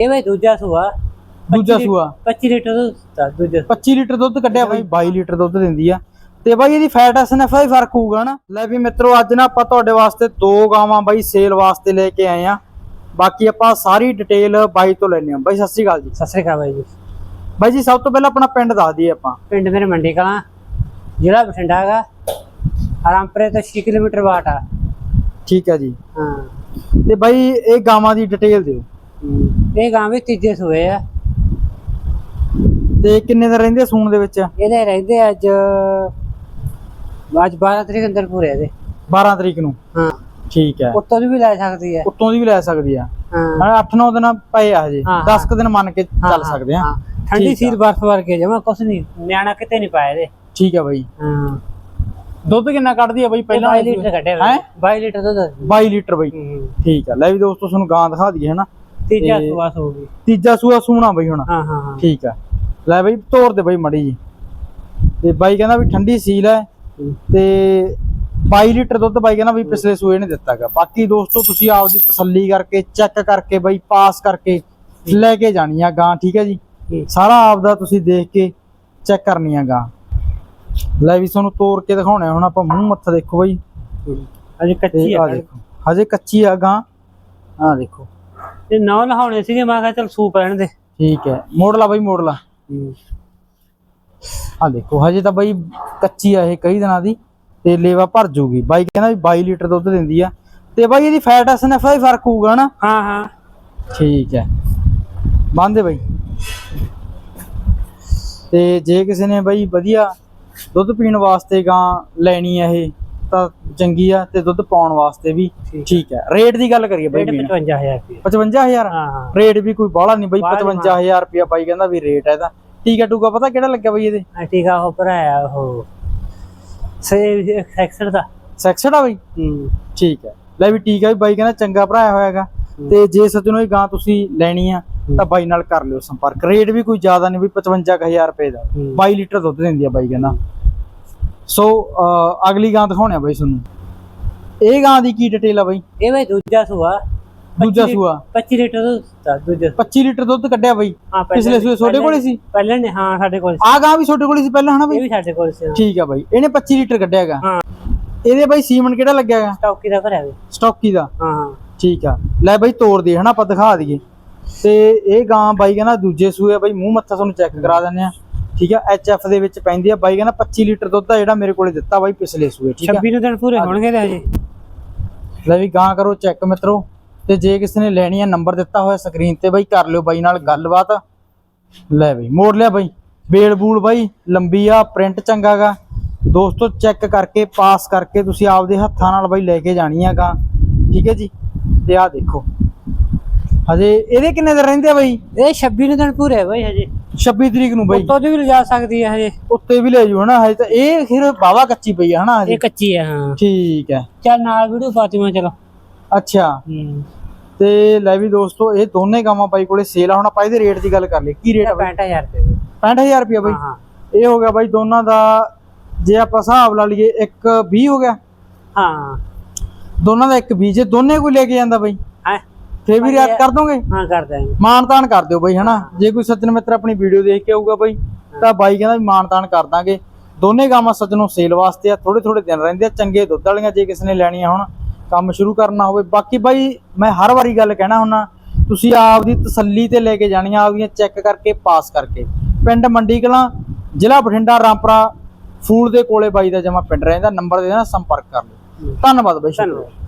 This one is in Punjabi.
ਇਹ ਬਈ ਦੂਜਾ ਸੂਆ। ਦੂਜਾ 25 ਸੂਆ। 25 ਲੀਟਰ ਦੁੱਧ ਦਿੱਤਾ ਦੂਜਾ 25 ਲੀਟਰ ਦੁੱਧ ਕੱਢਿਆ ਬਾਈ 22 ਲੀਟਰ ਦੁੱਧ ਦਿੰਦੀ ਆ। ਤੇ ਬਾਈ ਇਹਦੀ ਫੈਟ ਐਸਐਨਐਫ ਦਾ ਹੀ ਫ਼ਰਕ ਹੋਊਗਾ ਨਾ। ਲੈ ਵੀ ਮਿੱਤਰੋ ਅੱਜ ਨਾ ਆਪਾਂ ਤੁਹਾਡੇ ਵਾਸਤੇ ਦੋ ਗਾਵਾਂ ਬਾਈ ਸੇਲ ਵਾਸਤੇ ਲੈ ਕੇ ਆਏ ਆ। ਬਾਕੀ ਆਪਾਂ ਸਾਰੀ ਡਿਟੇਲ ਬਾਈ ਤੋਂ ਲੈਣੇ ਆ। ਬਾਈ ਸਤਿ ਸ਼੍ਰੀ ਅਕਾਲ ਜੀ। ਸਤਿ ਸ੍ਰੀ ਅਕਾਲ ਬਾਈ ਜੀ। ਬਾਈ ਜੀ ਸਭ ਤੋਂ ਪਹਿਲਾਂ ਆਪਣਾ ਪਿੰਡ ਦੱਸ ਦਈਏ ਆਪਾਂ। ਪਿੰਡ ਮੇਰੇ ਮੰਡੀ ਕਲਾਂ ਜ਼ਿਲ੍ਹਾ ਬਠਿੰਡਾ ਹੈਗਾ। ਆਰਾਮਪੁਰੇ ਤੋਂ 6 ਕਿਲੋਮੀਟਰ ਬਾਟ ਆ। ਠੀਕ ਹੈ ਜੀ। ਹਾਂ। ਤੇ ਬਾਈ ਇਹ ਗਾਵਾਂ ਦੀ ਡਿਟੇਲ ਦਿਓ। ਇਹ ਗਾਂ ਵੀ ਤੀਜੇ ਸੂਏ ਆ। ਤੇ ਕਿੰਨੇ ਦਿਨ ਰਹਿੰਦੇ ਆ ਸੂਣ ਦੇ ਵਿੱਚ? ਇਹਦੇ ਰਹਿੰਦੇ ਅੱਜ ਅੱਜ 12 ਤਰੀਕ ਅੰਦਰ ਪੂਰੇ ਦੇ 12 ਤਰੀਕ ਨੂੰ? ਹਾਂ। ਠੀਕ ਹੈ। ਉੱਤੋਂ ਦੀ ਵੀ ਲੈ ਸਕਦੀ ਹੈ ਉੱਤੋਂ ਦੀ ਵੀ ਲੈ ਸਕਦੀ ਆ। ਹਾਂ। 8-9 ਦਿਨ ਪਏ ਆ ਹਜੇ। ਹਾਂ, 10 ਕੁ ਦਿਨ ਮੰਨ ਕੇ ਚੱਲ ਸਕਦੇ ਆ। ਠੰਡੀ। ਸੀਲ ਬਰਫ ਵਰਗੇ ਜਮਾ ਕੁਛ ਨਹੀਂ ਨਿਆਣਾ ਕਿਤੇ ਨਹੀਂ ਪਾਇਆ ਇਹਦੇ। ਠੀਕ ਹੈ ਬਾਈ। ਹਾਂ। ਦੁੱਧ ਕਿੰਨਾ ਕੱਢਦੀ ਆ ਬਾਈ ਪਹਿਲਾਂ? ਪਹਿਲਾਂ 22 ਲੀਟਰ ਕੱਢਿਆ ਹੈਂ? 22 ਲੀਟਰ ਦੁੱਧ। 22 ਲੀਟਰ ਬਾਈ। ਠੀਕ ਆ। ਲੈ ਵੀ ਦੋਸਤੋ ਤੁਹਾਨੂੰ ਗਾਂ ਦਿਖਾ ਦਈਏ ਹਨਾ? ਤੀਜਾ ਤੇ- ਸੁਆਸ ਹੋ ਗਈ। ਤੀਜਾ ਸੂਆ ਸੂਣਾ ਬਾਈ ਹੁਣ। ਹਾਂ ਹਾਂ ਹਾਂ। ਠੀਕ ਆ। ਲੈ ਬਾਈ ਤੋਰ ਦੇ ਬਾਈ ਮੜੀ ਜੀ। ਤੇ ਬਾਈ ਕਹਿੰਦਾ ਵੀ ਠੰਡੀ ਸੀਲ ਹੈ। ਤੇ 22 ਲੀਟਰ ਦੁੱਧ ਬਾਈ ਕਹਿੰਦਾ ਵੀ ਪਿਛਲੇ ਸੂਏ ਨੇ ਦਿੱਤਾਗਾ। ਬਾਕੀ ਦੋਸਤੋ ਤੁਸੀਂ ਆਪਦੀ ਤਸੱਲੀ ਕਰਕੇ ਚੈੱਕ ਕਰਕੇ ਬਾਈ ਪਾਸ ਕਰਕੇ ਲੈ ਕੇ ਜਾਣੀ ਆ ਗਾਂ ਠੀਕ ਹੈ ਜੀ? ਸਾਰਾ ਆਪਦਾ ਤੁਸੀਂ ਦੇਖ ਕੇ ਚੈੱਕ ਕਰਨੀ ਆ ਗਾਂ। ਲੈ ਵੀ ਤੁਹਾਨੂੰ ਤੋੜ ਕੇ ਦਿਖਾਉਣੇ ਹੁਣ ਆਪਾਂ ਮੂੰਹ ਮੱਥਾ ਦੇਖੋ ਬਾਈ। ਹਮ। ਅਜੇ ਕੱਚੀ ਆ ਦੇਖੋ। ਹਜੇ ਕੱਚੀ ਆ ਗਾਂ। ਆ ਦੇਖੋ। ਤੇ ਨੌ ਨਹਾਉਣੇ ਸੀਗੇ ਮੈਂ ਕਿਹਾ ਚਲ ਸੂਪ ਰਹਿਣ ਦੇ। ਠੀਕ ਹੈ। ਮੋੜ ਲਾ ਬਾਈ ਮੋੜ ਲਾ ਆ ਦੇਖੋ ਹਜੇ ਤਾਂ ਬਾਈ ਕੱਚੀ ਆ ਇਹ ਕਈ ਦਿਨਾਂ ਦੀ ਤੇ ਲੇਵਾ ਭਰ ਜੂਗੀ। ਬਾਈ ਕਹਿੰਦਾ ਵੀ 22 ਲੀਟਰ ਦੁੱਧ ਦਿੰਦੀ ਆ। ਤੇ ਬਾਈ ਇਹਦੀ ਫੈਟ ਐਸਐਨਐਫ ਦਾ ਹੀ ਫ਼ਰਕ ਹੋਊਗਾ ਨਾ? ਹਾਂ ਹਾਂ। ਠੀਕ ਹੈ। ਬੰਦੇ ਬਾਈ। ਤੇ ਜੇ ਕਿਸੇ ਨੇ ਬਾਈ ਵਧੀਆ ਦੁੱਧ ਪੀਣ ਵਾਸਤੇ ਗਾਂ ਲੈਣੀ ਆ ਇਹ ਤਾਂ ਚੰਗੀ ਆ ਤੇ ਦੁੱਧ ਪਾਉਣ ਵਾਸਤੇ ਵੀ ਠੀਕ। ਹੈ। ਰੇਟ ਦੀ ਗੱਲ ਕਰੀਏ ਬਾਈ ਰੇਟ ਵੀਰ। 55000 ਰੁਪਏ। 55000 ਹਾਂ ਹਾਂ। ਰੇਟ ਵੀ ਕੋਈ ਬਾਹਲਾ ਨਹੀਂ ਬਾਈ ਬਾਹਲਾ ਨੀ 55000 ਰੁਪਇਆ ਬਾਈ ਕਹਿੰਦਾ ਵੀ ਰੇਟ ਹੈ ਇਹਦਾ। ਟੀਕਾ ਟੂਕਾ ਪਤਾ ਕਿਹੜਾ ਲੱਗਿਆ ਬਾਈ ਇਹਦੇ? ਆ ਟੀਕਾ ਉਹ ਭਰਾਇਆ ਉਹ ਸੇ ਐਕਸਰ ਦਾ। ਸੈਕਸਡ ਆ ਬਾਈ? ਹੂੰ। ਠੀਕ ਹੈ। ਲੈ ਵੀ ਟੀਕਾ ਵੀ ਬਾਈ ਕਹਿੰਦਾ ਚੰਗਾ ਭਰਾਇਆ ਹੋਇਆਗਾ ਤੇ ਜੇ ਸੱਜਣੋ ਇਹ ਗਾਂ ਤੁਸੀਂ ਲੈਣੀ ਆ ਤਾਂ ਬਾਈ ਨਾਲ ਕਰ ਲਿਓ ਸੰਪਰਕ। ਰੇਟ ਵੀ ਕੋਈ ਜ਼ਿਆਦਾ ਨਹੀਂ ਵੀ 55000 ਰੁਪਏ ਦਾ। ਹੂੰ। 22 ਲੀਟਰ ਦੁੱਧ ਦਿੰਦੀ ਆ ਬਾਈ ਕਹਿੰਦਾ। ਸੋ ਅਗਲੀ ਗਾਂ ਦਿਖਾਉਣੇ ਆ ਬਾਈ ਤੁਹਾਨੂੰ। ਇਹ ਗਾਂ ਦੀ ਕੀ ਡਿਟੇਲ ਆ ਬਾਈ? ਇਹ ਬਈ ਦੂਜਾ ਸੂਆ। ਦੂਜਾ ਸੂਆ। 25 ਲੀਟਰ ਦੁੱਧ ਦਿੱਤਾ ਦੂਜਾ 25 ਲੀਟਰ ਦੁੱਧ ਕੱਢਿਆ ਬਾਈ। ਪਿਛਲੇ ਸੂਏ ਤੁਹਾਡੇ ਕੋਲੇ ਸੀ? ਪਹਿਲਾਂ ਨੇ ਹਾਂ ਸਾਡੇ ਕੋਲ ਸੀ। ਆ ਗਾਂ ਵੀ ਤੁਹਾਡੇ ਕੋਲੇ ਸੀ ਪਹਿਲਾਂ ਹਨਾ ਇਹ ਬਾਈ ਵੀ ਸਾਡੇ ਕੋਲ ਸੀ। ਠੀਕ ਆ ਬਾਈ। ਇਹਨੇ 25 ਲੀਟਰ ਕੱਢਿਆਗਾ ਹਾਂ। ਇਹਦੇ ਬਾਈ ਸੀਮਨ ਕਿਹੜਾ ਲੱਗਿਆਗਾ ਸਟਾਕੀ ਦਾ ਭਰਿਆ ਵੀ ਸਟਾਕੀ ਦਾ। ਹਾਂ ਹਾਂ। ਠੀਕ ਆ। ਲੈ ਬਾਈ ਤੋੜ ਦੇ ਹਨਾ ਆਪਾਂ ਦਿਖਾ ਦਈਏ। ਤੇ ਇਹ ਗਾਂ ਬਾਈ ਕਹਿੰਦਾ ਦੂਜੇ ਸੂਏ ਬਾਈ। ਮੂੰਹ ਮੱਥਾ ਤੁਹਾਨੂੰ ਚੈੱਕ ਕਰਾ ਦਿੰਦੇ ਆ। ਠੀਕ ਆ ਐਫ ਦੇ ਵਿੱਚ ਪੈਂਦੀ ਆ। ਬਾਈ ਕਹਿੰਦਾ 25 ਲੀਟਰ ਦੁੱਧ ਆ ਜਿਹੜਾ ਮੇਰੇ ਕੋਲੇ ਦਿੱਤਾ ਬਾਈ ਪਿਛਲੇ ਸੂਏ ਠੀਕ ਆ। 26 ਨੂੰ ਦਿਨ ਪੂਰੇ ਹੋਣਗੇ ਤੇ ਹਜੇ। ਲੈ ਵੀ ਗਾਂ ਕਰੋ ਚੈੱਕ ਮਿੱਤਰੋ। ਤੇ ਜੇ ਕਿਸੇ ਨੇ ਲੈਣੀ ਆ ਨੰਬਰ ਦਿੱਤਾ ਹੋਇਆ ਸਕਰੀਨ ਤੇ ਬਾਈ ਕਰ ਲਿਓ ਬਾਈ ਨਾਲ ਗੱਲਬਾਤ। ਲੈ ਬਾਈ ਮੋੜ ਲਿਆ ਬਾਈ। ਬੇਲ ਬੂਲ ਬਾਈ ਲੰਬੀ ਆ ਪ੍ਰਿੰਟ ਚੰਗਾਗਾ ਦੋਸਤੋ ਚੈੱਕ ਕਰਕੇ ਪਾਸ ਕਰਕੇ ਤੁਸੀਂ ਆਪਦੇ ਹੱਥਾਂ ਨਾਲ ਬਾਈ ਲੈ ਕੇ ਜਾਣੀ ਆ ਗਾਂ ਠੀਕ ਹੈ ਜੀ? ਤੇ ਆਹ ਦੇਖੋ। ਹਜੇ ਇਹਦੇ ਕਿੰਨੇ ਦਿਨ ਰਹਿੰਦੇ ਆ ਬਾਈ? ਇਹ 26 ਨੂੰ ਦਿਨ ਪੂਰੇ ਬਈ ਹਜੇ। 26 ਤਰੀਕ ਨੂੰ ਬਾਈ। ਉੱਤੋਂ ਦੀ ਵੀ ਲਿਜਾ ਸਕਦੀ ਹੈ ਹਜੇ। ਉੱਤੇ ਵੀ ਲੈ ਜੂ ਹਨਾ ਹਜੇ ਤਾਂ ਇਹ ਫਿਰ ਬਾਵਾ ਕੱਚੀ ਪਈ ਆ ਹਨਾ ਹਜੇ। ਇਹ ਕੱਚੀ ਹੈ ਹਾਂ। ਠੀਕ ਹੈ। ਚੱਲ ਨਾਲ ਵੀਡੀਓ ਫਾਤਿਮਾ ਚਲੋ। ਅੱਛਾ। ਤੇ ਲੈ ਵੀ ਦੋਸਤੋ ਇਹ ਦੋਨੇ ਗਾਵਾਂ ਬਾਈ ਕੋਲੇ ਸੇਲ ਆ। ਹੁਣ ਆਪਾਂ ਇਹਦੇ ਰੇਟ ਦੀ ਗੱਲ ਕਰ ਲਈ ਕੀ ਰੇਟ ਆ ਬਾਈ? 65000 ਰੁਪਏ। ਬਈ। 65000 ਰੁਪਏ ਬਾਈ। ਇਹ ਹੋ ਗਿਆ ਬਾਈ ਦੋਨਾਂ ਦਾ ਜੇ ਆਪਾਂ ਹਿਸਾਬ ਲਾ ਲਈਏ ਇੱਕ 20 ਹੋ ਗਿਆ। ਹਾਂ। ਦੋਨਾਂ ਦਾ ਇੱਕ 20 ਜੇ ਦੋਨੇ ਕੋਈ ਲੈ ਕੇ ਜਾਂਦਾ ਬਾਈ? ਫੇਰ ਵੀ ਰਿਆਤ ਕਰ ਦੋਗੇ? ਹਾਂ ਕਰ ਦਾਂਗੇ ਮਾਨ ਤਾਨ ਕਰ ਦਿਓ ਬਾਈ ਹਨਾ? ਜੇ ਕੋਈ ਸੱਜਣ ਮਿੱਤਰ ਆਪਣੀ ਵੀਡੀਓ ਦੇਖ ਕੇ ਆਊਗਾ ਬਾਈ ਤਾਂ ਬਾਈ ਕਹਿੰਦਾ ਵੀ ਮਾਨ ਤਾਨ ਕਰ ਦਾਂਗੇ। ਦੋਨੇ ਗਾਵਾਂ ਸੱਜਣੋਂ ਸੇਲ ਵਾਸਤੇ ਆ ਥੋੜੇ ਥੋੜੇ ਦਿਨ ਰਹਿੰਦੇ ਆ ਚੰਗੇ ਦੁੱਧ ਵਾਲੀਆਂ ਜੇ ਕਿਸੇ ਨੇ ਲੈਣੀਆਂ ਹੁਣ ਕੰਮ ਸ਼ੁਰੂ ਕਰਨਾ ਹੋਵੇ। ਬਾਕੀ ਬਾਈ ਮੈਂ ਹਰ ਵਾਰੀ ਗੱਲ ਕਹਿਣਾ ਹੁੰਨਾ ਤੁਸੀਂ ਆਪਦੀ ਤਸੱਲੀ ਤੇ ਲੈ ਕੇ ਜਾਣੀਆਂ ਆਪਦੀਆਂ ਚੈੱਕ ਕਰਕੇ ਪਾਸ ਕਰਕੇ। ਪਿੰਡ ਮੰਡੀ ਕਲਾਂ ਜ਼ਿਲ੍ਹਾ ਬਠਿੰਡਾ ਰਾਮਪੁਰਾ ਫੂਲ ਦੇ ਕੋਲੇ ਬਾਈ ਦਾ ਜਮਾ ਪਿੰਡ ਰਹਿੰਦਾ ਨੰਬਰ ਦੇ ਦੇਣਾ ਸੰਪਰਕ ਕਰ ਲਓ। ਧੰਨਵਾਦ ਬਾਈ ਧੰਨਵਾਦ।